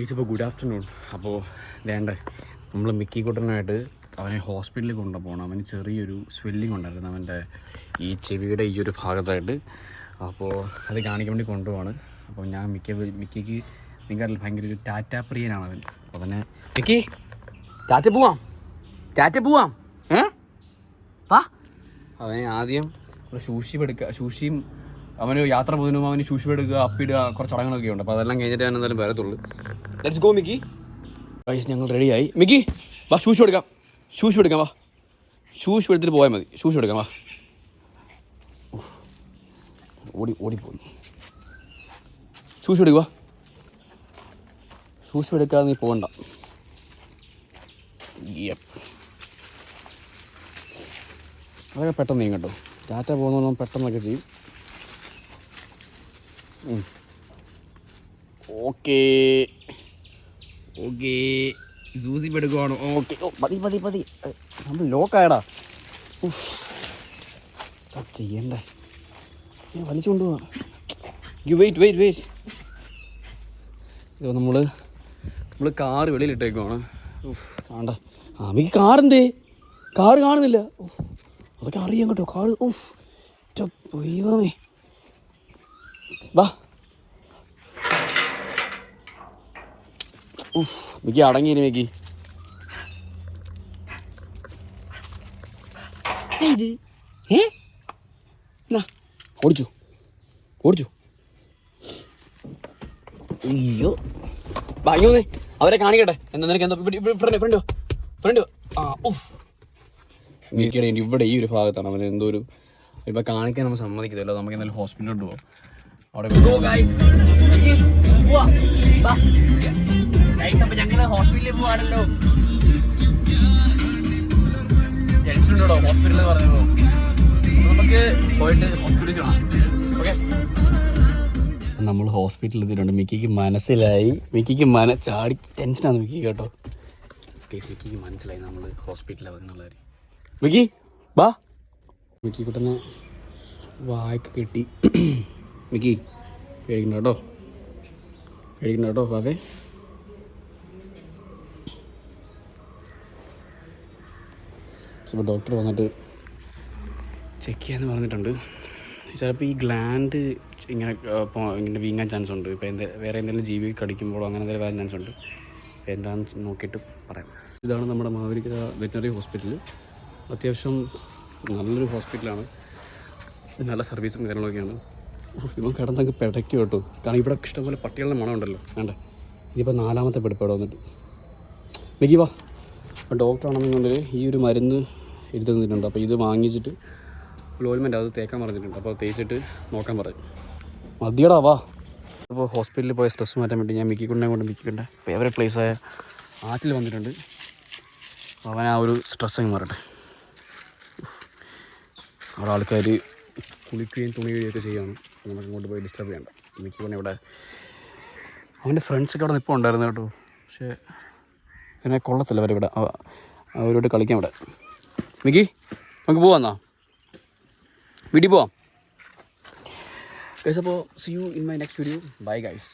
ഇപ്പോൾ good afternoon അപ്പോൾ വേണ്ടേ നമ്മൾ മിക്കി കുട്ടനായിട്ട് അവനെ ഹോസ്പിറ്റലിൽ കൊണ്ടുപോകണം. അവന് ചെറിയൊരു സ്വെല്ലിംഗ് ഉണ്ടായിരുന്നു. അവന്റെ ഈ ചെവിയുടെ ഈ ഒരു ഭാഗത്തായിട്ട്. അപ്പോൾ അത് കാണിക്കാൻ വേണ്ടി കൊണ്ടുപോവാണ്. അപ്പോൾ ഞാൻ മിക്ക മിക്കിക്ക് നിങ്ങൾ ഭയങ്കര ഒരു ടാറ്റ പ്രിയനാണ് അവൻ. അവനെ മിക്കി ടാറ്റ പോവാം. ടാറ്റ പോവാം. ഏ? വാ. അവൻ ആദ്യം സൂക്ഷിപ്പെടുക്കുക സൂക്ഷിയും അവന് യാത്ര പോകുന്നതിനും അവന് എടുക്കുക അപ്പിടുക കുറച്ച് ചടങ്ങുകളൊക്കെ ഉണ്ട്. അപ്പോൾ അതെല്ലാം കഴിഞ്ഞിട്ട് ഞാൻ എന്തായാലും വരത്തുള്ളൂ. Let's go Mickey. ഗൈസ് ഞങ്ങൾ റെഡിയായി മിക്കി വാ ഷൂസ് എടുക്കാം ഷൂഷ് എടുക്കാം വാ. ഷൂഷ് എടുത്തിട്ട് പോയാൽ മതി. ഷൂഷ് എടുക്കാം വാ. ഓടി ഓടിപ്പോയി. ഷൂഷ് എടുക്കുക ഷൂഷ് എടുക്കാതെ നീ പോകണ്ട. അതൊക്കെ പെട്ടെന്ന് നീങ്ങട്ടോ ടാറ്റ പോകുന്നതും പെട്ടെന്നൊക്കെ ചെയ്യും. ഓക്കേ. ഓക്കേ. സൂസി എടുക്കുവാണ് ഓക്കെ. ഓ മതി മതി മതി. നമ്മൾ ലോക്കായടാ ചെയ്യണ്ടേ? ഞാൻ വലിച്ചു കൊണ്ടുപോവാ യു വെയിറ്റ് വെയിറ്റ് വെയിറ്റ് ഇതോ നമ്മൾ നമ്മൾ കാറ് വെളിയിലിട്ടേക്കുവാണ്. ഉഫ് കാണണ്ട ആ മിക്ക് കാറെന്തേ കാറ് കാണുന്നില്ല. അതൊക്കെ അറിയാം കേട്ടോ. കാറ് ഉഫ്. ന്റെ ദൈവമേ. വാ. മിക്കി അടങ്ങി മിക്കി. ഓടിച്ചു ഓടിച്ചു. അയ്യോ. വന്നേ. അവരെ കാണിക്കട്ടെ. എന്താ നിനക്ക് എന്താ? ഇവിടെ ഫ്രണ്ട് ഫ്രണ്ട് ഫ്രണ്ട് ആ മിക്കിയുടെ ഇവിടെ ഈ ഒരു ഭാഗത്താണ് അവൻ എന്തോ ഒരു ഇപ്പം കാണിക്കാൻ നമ്മൾ സമ്മതിക്കത്തില്ല. നമുക്ക് എന്തായാലും ഹോസ്പിറ്റലിലോട്ട് പോകാം അവിടെ ഞങ്ങൾ ഹോസ്പിറ്റലിൽ പോവാണല്ലോ. ടെൻഷൻ ഉണ്ടോ ഹോസ്പിറ്റലിൽ പറഞ്ഞപ്പോ. നമുക്ക് പോയിട്ട് ഹോസ്പിറ്റലിൽ കാണാം ഓക്കെ നമ്മൾ ഹോസ്പിറ്റലിൽ എത്തിയിട്ടുണ്ട്. മിക്കിക്ക് മനസ്സിലായി. മിക്കിക്ക് മന ചാടി ടെൻഷനാണ് മിക്കി കേട്ടോ. മിക്കിക്ക് മനസ്സിലായി നമ്മൾ ഹോസ്പിറ്റലിൽ വന്നുള്ള കാര്യം. മിക്കി ബാ മിക്കി കുട്ടനെ വായ്ക്ക് കെട്ടി. മിക്കി പേടിക്കണ്ട കേട്ടോ. പേടിക്കണ്ട കേട്ടോ ബാബേ ഇപ്പോൾ ഡോക്ടർ വന്നിട്ട് ചെക്ക് ചെയ്യാന്ന് പറഞ്ഞിട്ടുണ്ട്. ചിലപ്പോൾ ഈ ഗ്ലാൻഡ് ഇങ്ങനെ ഇങ്ങനെ വീങ്ങാൻ ചാൻസ് ഉണ്ട്. ഇപ്പോൾ എന്ത് വേറെ എന്തെങ്കിലും ജീവി കടിക്കുമ്പോഴോ അങ്ങനെ എന്തെങ്കിലും വരാൻ ചാൻസ് ഉണ്ട്. അപ്പോൾ എന്താണെന്ന് നോക്കിയിട്ട് പറയാം. ഇതാണ് നമ്മുടെ മാവേലിക്കര വെറ്റിനറി ഹോസ്പിറ്റൽ അത്യാവശ്യം നല്ലൊരു ഹോസ്പിറ്റലാണ് നല്ല സർവീസും കാര്യങ്ങളൊക്കെയാണ്. ഇവൻ കിടന്നങ്ങ് പിടയ്ക്കും കേട്ടോ. കാരണം ഇവിടെ ഇഷ്ടംപോലെ പട്ടികളുടെ മണം ഉണ്ടല്ലോ. വേണ്ട ഇതിപ്പോൾ നാലാമത്തെ പിടിപ്പാട് വന്നിട്ട്. മിക്കി വാ. അപ്പോൾ ഡോക്ടറാണെന്നുണ്ടെങ്കിൽ ഈ ഒരു മരുന്ന് എഴുതി തന്നിട്ടുണ്ട്. അപ്പോൾ ഇത് വാങ്ങിച്ചിട്ട് ലോൽമെന്റ് അത് തേക്കാൻ പറഞ്ഞിട്ടുണ്ട്. അപ്പോൾ തേച്ചിട്ട് നോക്കാൻ പറഞ്ഞു മതിയടാ വാ. അപ്പോൾ ഹോസ്പിറ്റലിൽ പോയ സ്ട്രെസ് മാറ്റാൻ വേണ്ടി ഞാൻ മിക്കി മിക്കിക്കുണ്ടെ കൊണ്ട് മിക്കിക്കുണ്ടെ ഫേവറേറ്റ് പ്ലേസായ ആറ്റിൽ വന്നിട്ടുണ്ട്. അവൻ ആ ഒരു സ്ട്രെസ് മാറട്ടെ. അവിടെ ആൾക്കാർ കുളിക്കുകയും തുണി കഴിയുകയൊക്കെ ചെയ്യുകയാണ് നമുക്ക് ഇങ്ങോട്ട് പോയി ഡിസ്റ്റർബ് ചെയ്യണ്ട പിന്നെ ഇവിടെ അവന്റെ ഫ്രണ്ട്സൊക്കെ അവിടെ നിപ്പോൾ ഉണ്ടായിരുന്നു കേട്ടോ. പക്ഷേ പിന്നെ കൊള്ളത്തില്ല അവരിവിടെ. അവ- അവരോട് കളിക്കാം ഇവിടെ. മിക്കി നമുക്ക് പോവാന്നാ വീട്ടിൽ പോവാം. ഗൈസ് അപ്പോൾ see you in my next video bye guys